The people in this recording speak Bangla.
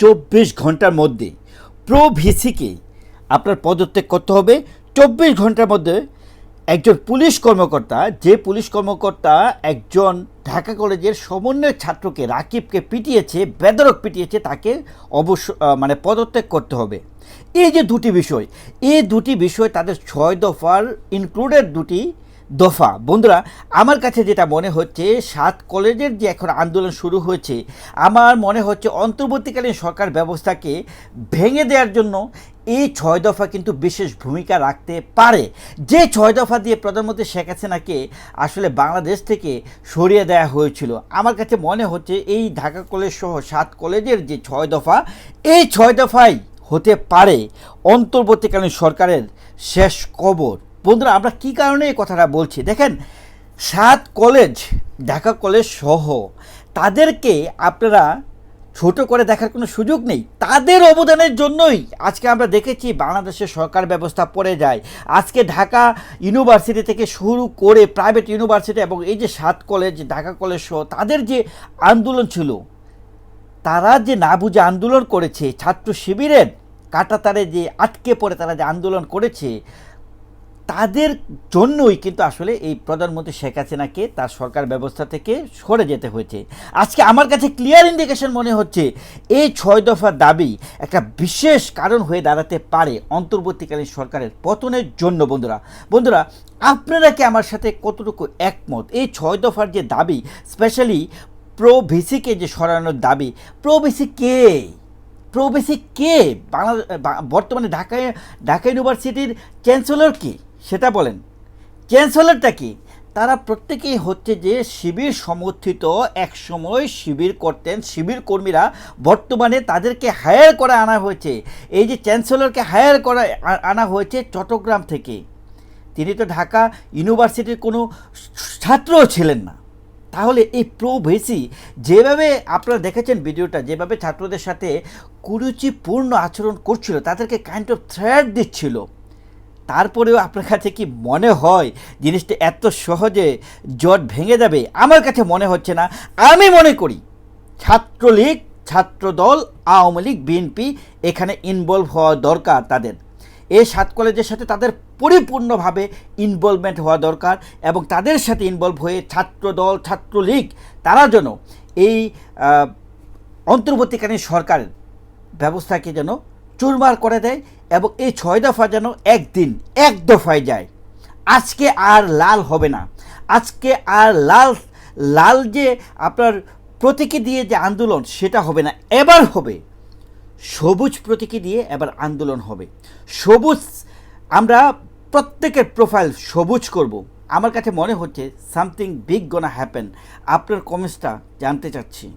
চব্বিশ ঘণ্টার মধ্যে প্রো ভিসিকে আপনার পদত্যাগ করতে হবে। চব্বিশ ঘণ্টার মধ্যে একজন পুলিশ কর্মকর্তা, যে পুলিশ কর্মকর্তা একজন ঢাকা কলেজের সমন্বয় ছাত্রকে, রাকিবকে পিটিয়েছে, বেদরক পিটিয়েছে, তাকে অবশ্য মানে পদত্যাগ করতে হবে। এই যে দুটি বিষয়, এই দুটি বিষয় তাদের ছয় দফার ইনক্লুডেড দুটি দফা। বন্ধুরা, আমার কাছে যেটা মনে হচ্ছে, সাত কলেজের যে এখন আন্দোলন শুরু হয়েছে, আমার মনে হচ্ছে অন্তর্বর্তীকালীন সরকার ব্যবস্থাকে ভেঙে দেওয়ার জন্য এই ছয় দফা কিন্তু বিশেষ ভূমিকা রাখতে পারে। যে ছয় দফা দিয়ে প্রধানমন্ত্রী শেখ হাসিনাকে আসলে বাংলাদেশ থেকে সরিয়ে দেওয়া হয়েছিল, আমার কাছে মনে হচ্ছে এই ঢাকা কলেজ সহ সাত কলেজের যে ছয় দফা, এই ছয় দফাই হতে পারে অন্তর্বর্তীকালীন সরকারের শেষ কবর। বন্ধুরা, আমরা কি কারণে এই কথাটা বলছি? দেখেন, সাত কলেজ ঢাকা কলেজ সহ, তাদেরকে আপনারা ছোট করে দেখার কোনো সুযোগ নেই। তাদের অবদানের জন্যই আজকে আমরা দেখেছি বাংলাদেশের সরকার ব্যবস্থা পড়ে যায়। আজকে ঢাকা ইউনিভার্সিটি থেকে শুরু করে প্রাইভেট ইউনিভার্সিটি এবং এই যে সাত কলেজ ঢাকা কলেজ সহ, তাদের যে আন্দোলন ছিল, তারা যে না বুঝে আন্দোলন করেছে, ছাত্র শিবিরের কাটাতারে যে আটকে পড়ে তারা যে আন্দোলন করেছে তাদের জন্যই কিন্তু আসলে এই প্রধানমন্ত্রী শেখ হাসিনাকে তার সরকার ব্যবস্থা থেকে সরে যেতে হয়েছে। আজকে আমার কাছে ক্লিয়ার ইন্ডিকেশন মনে হচ্ছে, এই ছয় দফার দাবি একটা বিশেষ কারণ হয়ে দাঁড়াতে পারে অন্তর্বর্তীকালীন সরকারের পতনের জন্য, বন্ধুরা। বন্ধুরা, আপনারা কি আমার সাথে কতটুকু একমত? এই ছয় দফার যে দাবি স্পেশালি প্রো ভিসিকে যে সরানোর দাবি প্রো ভিসি কে? প্রবেশী কে? বাংলা বর্তমানে ঢাকায় ঢাকা ইউনিভার্সিটির চ্যান্সেলর কি? সেটা বলেন। চ্যান্সেলরটা কি? তারা প্রত্যেকেই হচ্ছে যে শিবির সমর্থিত এক সময় শিবির করতেন, শিবির কর্মীরা বর্তমানে তাদেরকে হায়ার করে আনা হয়েছে। এই যে চ্যান্সেলরকে হায়ার করা আনা হয়েছে চট্টগ্রাম থেকে। তিনি তো ঢাকা ইউনিভার্সিটির কোনো ছাত্রও ছিলেন না। তাহলে এই প্রো ভেসি যেভাবে আপনারা দেখেছেন ভিডিওটা, যেভাবে ছাত্রদের সাথে কুরুচিপূর্ণ আচরণ করছিল, তাদেরকে কাইন্ড অফ থ্রেট দিচ্ছিল। তারপরেও আপনার কাছে কি মনে হয় জিনিসটা এত সহজে জট ভেঙে যাবে? আমার কাছে মনে হচ্ছে না। আমি মনে করি ছাত্রলীগ, ছাত্রদল, আওয়ামী লীগ, বিএনপি এখানে ইনভলভ হওয়া দরকার তাদের। এই সাত কলেজের সাথে তাদের পরিপূর্ণভাবে ইনভলভমেন্ট হওয়া দরকার এবং তাদের সাথে ইনভলভ হয়ে ছাত্রদল, ছাত্রলীগ, তারা যেন এই অন্তর্বর্তীকালীন সরকারের ব্যবস্থাকে যেন চুরমার করে দেয় এবং এই ছয় দফা যেন একদিন এক দফায় যায়। আজকে আর লাল হবে না। আজকে আর লাল লাল যে আপনার প্রতীকী দিয়ে যে আন্দোলন, সেটা হবে না। এবার হবে। সবুজ প্রতীকী দিয়ে এবার আন্দোলন হবে। সবুজ, আমরা প্রত্যেকের প্রোফাইল সবুজ করব। আমার কাছে মনে হচ্ছে সামথিং বিগ গোনা হ্যাপেন আপনার কমেন্টসটা জানতে চাচ্ছি।